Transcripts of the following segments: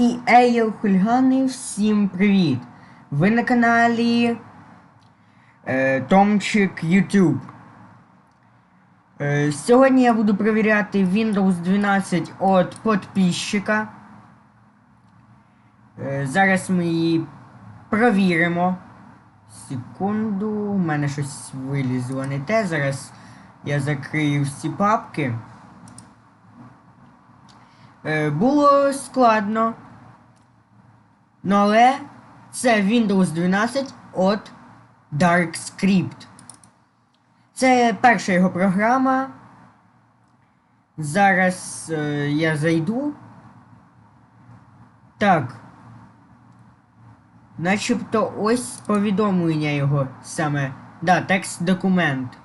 І Ейл Хульгани, всім привіт! Ви на каналі е, Томчик YouTube. Е, сьогодні я буду перевіряти Windows 12 від підписчика. Е, зараз ми її провіримо. Секунду, у мене щось вилізло не те. Зараз я закрию всі папки. Е, було складно. Ну але це Windows 12 от DarkScript. Це перша його програма. Зараз е, я зайду. Так. Начебто ось повідомлення його саме. Да, текст документ.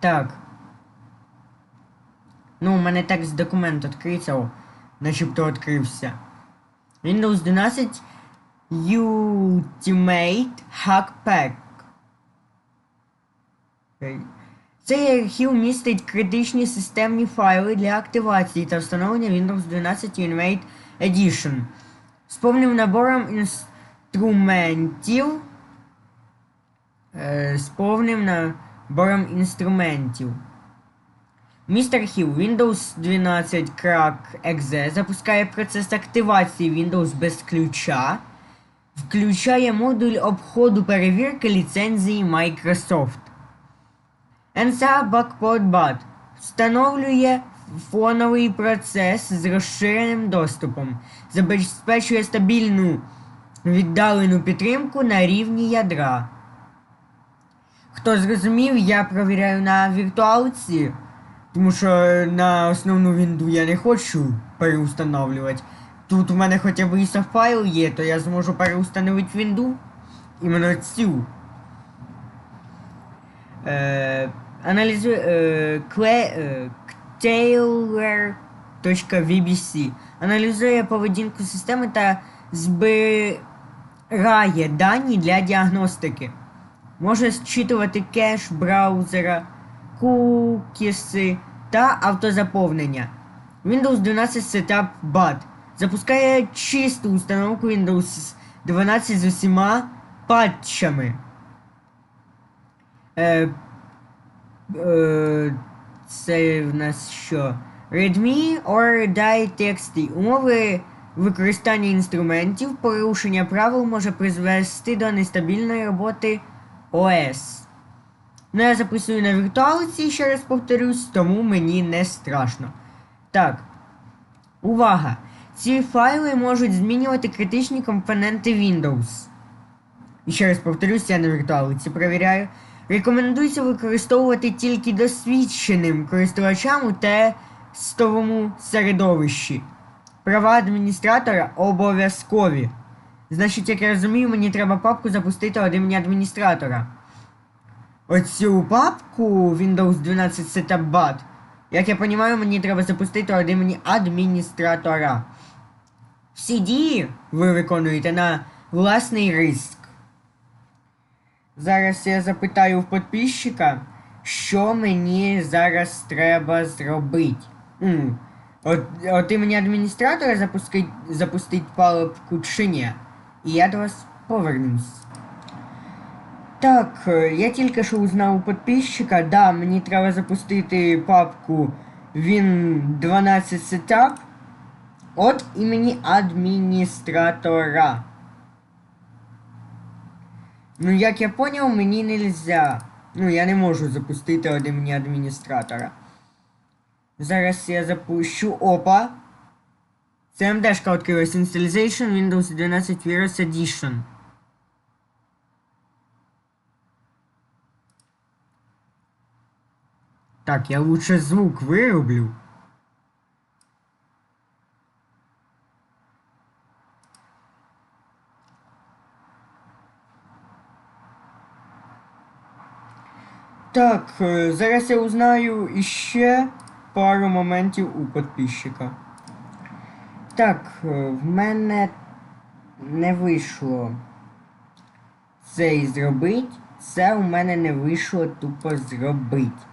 Так. Ну, у мене текст документ відкрився, о, начебто відкрився. Windows 12 Ultimate Hack Pack. Окей. Цей архів містить критичні системні файли для активації та встановлення Windows 12 Ultimate Edition з повним набором інструментів. Е, з повним набором інструментів. Містер Hill Windows 12 Crack Exe запускає процес активації Windows без ключа, включає модуль обходу перевірки ліцензії Microsoft. NSA BackportBat встановлює фоновий процес з розширеним доступом, забезпечує стабільну віддалену підтримку на рівні ядра. Хто зрозумів, я провіряю на віртуалці. Тому що на основну вінду я не хочу переустанавливати. Тут у мене хоча б ISO файл є, то я зможу переустановити вінду. Іменно цю. Е, аналізує е, е, Taylor.vbc аналізує поведінку системи та збирає дані для діагностики. Може зчитувати кеш браузера кукіси та автозаповнення. Windows 12 Setup BAT запускає чисту установку Windows 12 з усіма патчами. Е, е, це в нас що? Readme or Die. Умови використання інструментів, порушення правил може призвести до нестабільної роботи ОС. Ну, я записую на віртуалці, ще раз повторюсь, тому мені не страшно. Так. Увага! Ці файли можуть змінювати критичні компоненти Windows. І ще раз повторюсь, я на віртуалці перевіряю. Рекомендується використовувати тільки досвідченим користувачам у тестовому середовищі. Права адміністратора обов'язкові. Значить, як я розумію, мені треба папку запустити імені адміністратора. Оцю папку Windows 12 Setup як я розумію, мені треба запустити від імені адміністратора. Всі дії ви виконуєте на власний риск. Зараз я запитаю в підписчика, що мені зараз треба зробити. От, от імені адміністратора запустить, запустить папку чи ні. І я до вас повернусь. Так, е, я тільки що узнав у підписчика, да, мені треба запустити папку Win 12 Setup от імені адміністратора. Ну, як я поняв, мені нельзя. Ну, я не можу запустити від імені адміністратора. Зараз я запущу опа. МДшка відкрилась Installation Windows 12 Virus Edition. Так, я лучше звук вырублю. Так, е, зараз я узнаю іще пару моментів у підписчика. Так, е, в мене не вийшло цей зробити. це у мене не вийшло тупо зробити.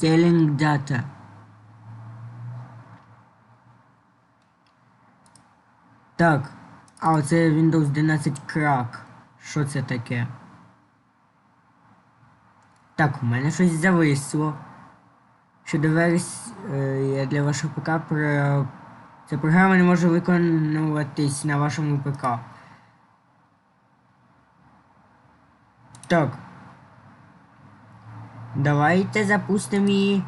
Scaling data. Так, а оце Windows 11 Crack. Що це таке? Так, у мене щось зависло. Щодо версії для вашого ПК про... Ця програма не може виконуватись на вашому ПК. Так. Давайте запустимо її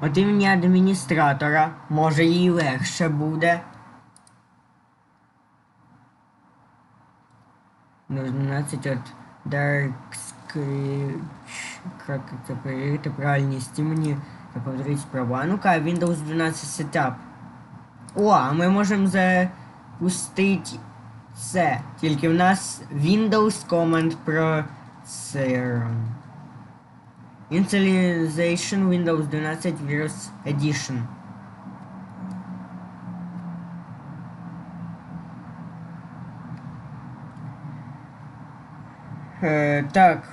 от імені адміністратора. Може їй легше буде. Ну, 12 от Dark Script. Як це перевірити правильність імені та повторити права. Ну-ка, Windows 12 Setup. О, а ми можемо запустити це. Тільки в нас Windows Command Processor. Initialization Windows 12 Virus Edition. Е, так.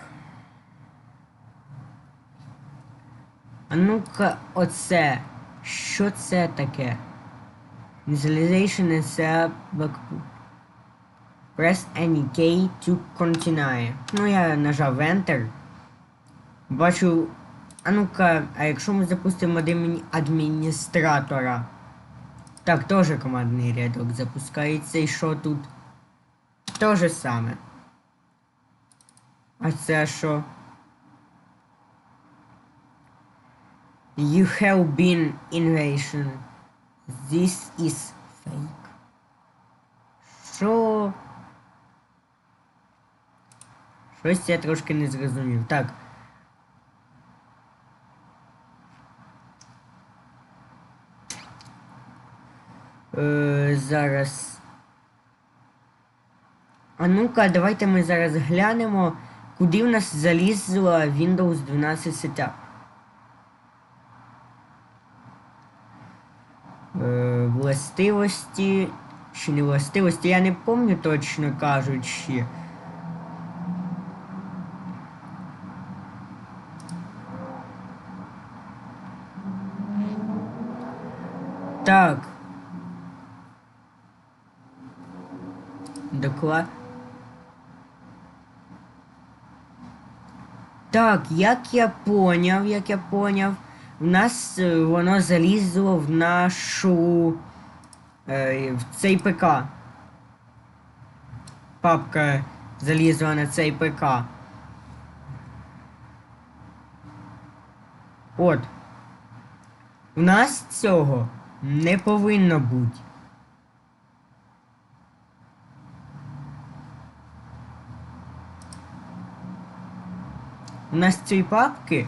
А ну-ка, оце. Що це таке? Initialization is a back- Press any key to continue. Ну, я нажав Enter. Бачу. А ну-ка, а якщо ми запустимо адмі- адміністратора? Так, теж командний рядок запускається. І що тут? То же саме. А це що? You have been invasion. This is fake. Що? Щось я трошки не зрозумів. Так. Е, зараз. А ну-ка, давайте ми зараз глянемо, куди в нас залізла Windows 12 Setup. Е, властивості. Чи не властивості, я не пам'ятаю точно кажучи. Так. Доклад. Так, як я поняв, як я поняв, в нас е, воно залізло в нашу. Е, в цей ПК. Папка залізла на цей ПК. От. У нас цього не повинно бути. У нас цієї папки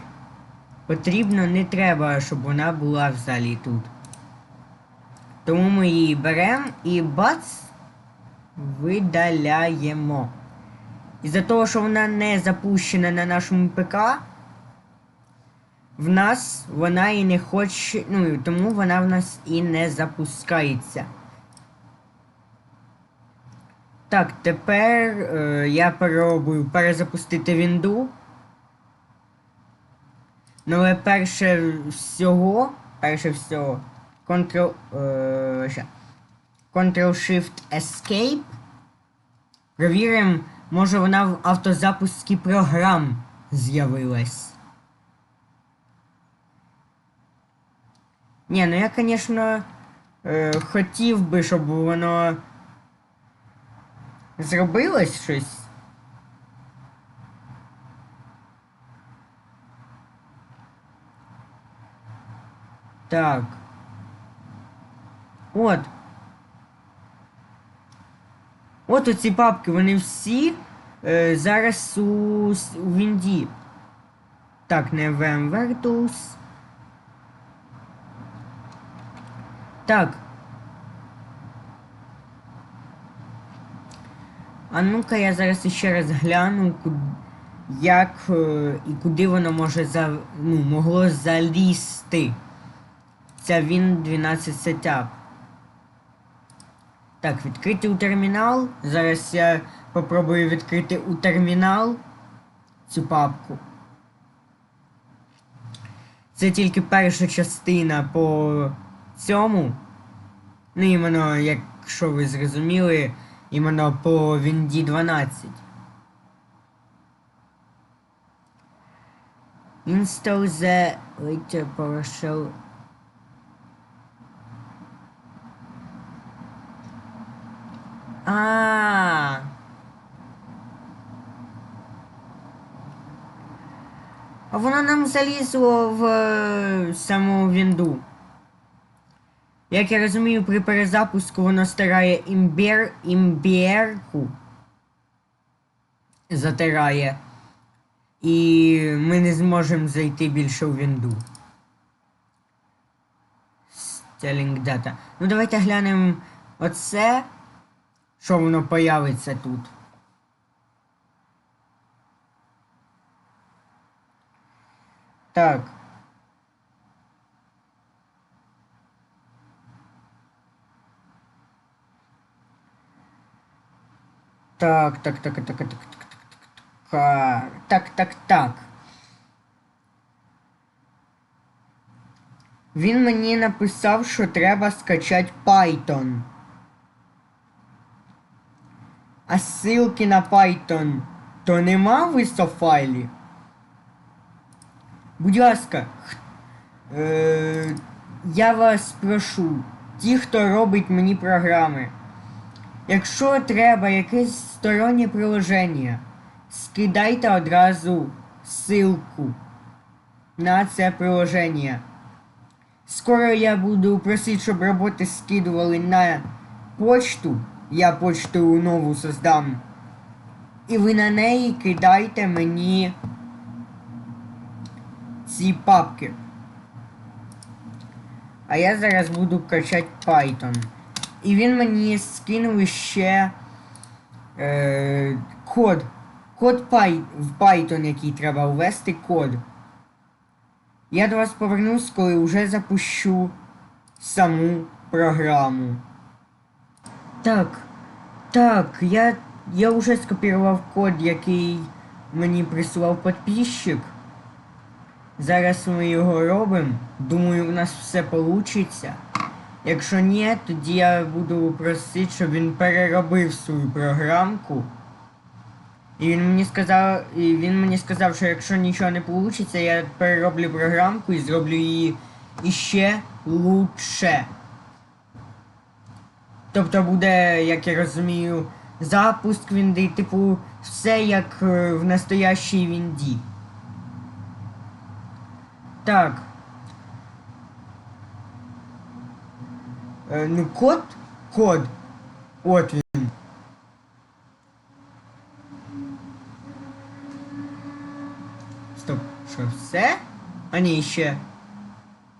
потрібно не треба, щоб вона була взагалі тут. Тому ми її беремо і бац видаляємо. Із-за того, що вона не запущена на нашому ПК, в нас вона і не хоче. Ну тому вона в нас і не запускається. Так, тепер е, я пробую перезапустити вінду. Ну, але перше всього, перше всього, Ctrl, е. Ctrl-Shift-Escape. Провіримо, може вона в автозапуску програм з'явилась. Ні, ну я, звісно, е, хотів би, щоб воно зробилось щось. Так. От. От оці папки, вони всі е, зараз у, у Вінді. Так, не Tools. Так. А ну-ка я зараз ще раз гляну, як е, і куди воно може за, ну, могло залізти. Це він 12 Setup. Так, відкрити у термінал. Зараз я попробую відкрити у термінал цю папку. Це тільки перша частина по цьому. Ну, іменно, якщо ви зрозуміли, іменно по Вінді 12. Install the later PowerShell. А. А воно нам залізло в е, саму вінду. Як я розумію, при перезапуску воно стирає імбір, імбірку. Затирає. І ми не зможемо зайти більше у вінду. Stelling Data. Ну давайте глянемо оце, що воно появиться тут. Так. Так, так, так, так, так, так, так, так, так, так, так, так. Він мені написав, що треба скачати Python. А ссылки на Python то нема в ISO файлі? Будь ласка, е, я вас прошу, ті, хто робить мені програми. Якщо треба якесь стороннє приложення, скидайте одразу ссылку на це приложення. Скоро я буду просити, щоб роботи скидували на почту. Я почту нову создам. І ви на неї кидайте мені ці папки. А я зараз буду качати Python. І він мені скинув ще е, код. Код Py, в Python, який треба ввести код. Я до вас повернусь, коли вже запущу саму програму. Так, так, я, я вже скопірував код, який мені прислав підписчик. Зараз ми його робимо. Думаю, у нас все вийде. Якщо ні, тоді я буду просити, щоб він переробив свою програмку. І він мені сказав, і він мені сказав, що якщо нічого не вийде, я перероблю програмку і зроблю її іще лучше. Тобто буде, як я розумію, запуск вінди, типу, все як е, в настоящій вінді. Так. Е, ну, код? Код. От він. Стоп, що все? А ні, ще.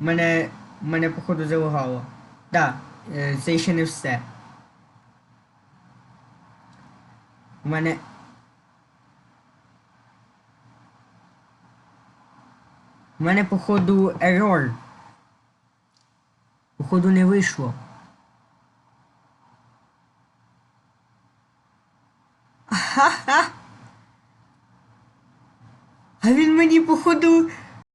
Мене. Мене походу залагало. Да, е, це ще не все. У мене. У мене походу ерор. Походу не вийшло. Ха-ха! А він мені, походу,